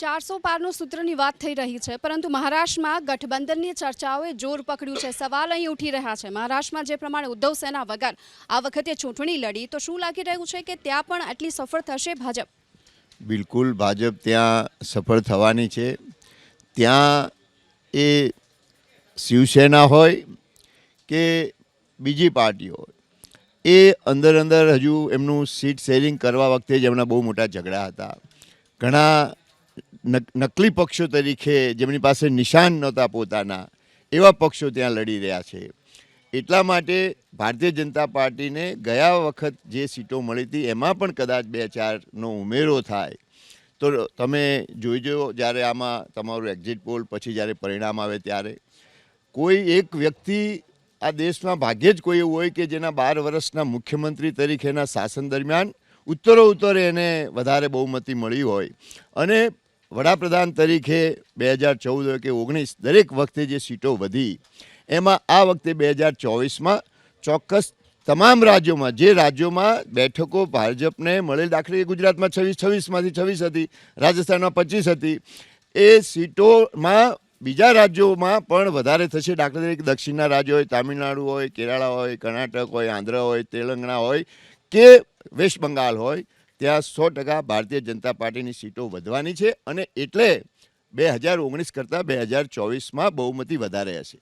ચારસો પારનું સૂત્રની વાત થઈ રહી છે, પરંતુ મહારાષ્ટ્રમાં ગઠબંધનની ચર્ચાઓએ જોર પકડ્યું છે. સવાલ અહીં ઉઠી રહ્યા છે. મહારાષ્ટ્રમાં જે પ્રમાણે ઉદ્ધવ સેના વગર આ વખતે ચૂંટણી લડી, તો શું લાગી રહ્યું છે કે ત્યાં પણ આટલી સફળ થશે ભાજપ? બિલકુલ, ભાજપ ત્યાં સફળ થવાની છે. ત્યાં એ શિવસેના હોય કે બીજી પાર્ટીઓ હોય, એ અંદર અંદર હજુ એમનું સીટ શેરિંગ કરવા વખતે જ એમના બહુ મોટા ઝઘડા હતા. ઘણા નકલી પક્ષો તરીકે જેમની પાસે નિશાન નહોતા પોતાના, એવા પક્ષો ત્યાં લડી રહ્યા છે. એટલા માટે ભારતીય જનતા પાર્ટીને ગયા વખત જે સીટો મળી હતી, એમાં પણ કદાચ બે ચારનો ઉમેરો થાય. તો તમે જોઈજો જ્યારે આમાં તમારું એક્ઝિટ પોલ પછી જ્યારે પરિણામ આવે ત્યારે. કોઈ એક વ્યક્તિ આ દેશમાં ભાગ્યે જ કોઈ એવું હોય કે જેના બાર વર્ષના મુખ્યમંત્રી તરીકેના શાસન દરમિયાન ઉત્તરો ઉત્તર એને વધારે બહુમતી મળી હોય. અને વડાપ્રધાન તરીકે બે હજાર ચૌદ કે ઓગણીસ દરેક વખતે જે સીટો વધી, એમાં આ વખતે બે હજાર ચોવીસમાં ચોક્કસ તમામ રાજ્યોમાં, જે રાજ્યોમાં બેઠકો ભાજપને મળેલ દાખલે ગુજરાતમાં છવ્વીસ, છવ્વીસમાંથી છવ્વીસ હતી, રાજસ્થાનમાં પચીસ હતી, એ સીટોમાં બીજા રાજ્યોમાં પણ વધારે થશે. દાખલા તરીકે દક્ષિણના રાજ્યો હોય, તામિલનાડુ હોય કેરાળા હોય, કર્ણાટક હોય, આંધ્ર હોય, તેલંગણા હોય કે વેસ્ટ બંગાળ હોય ત્યાં સો ટકા ભારતીય જનતા પાર્ટીની સીટો વધવાની છે અને એટલે બે હજાર ઓગણીસ કરતાં બે હજાર ચોવીસમાં બહુમતી વધારે હશે.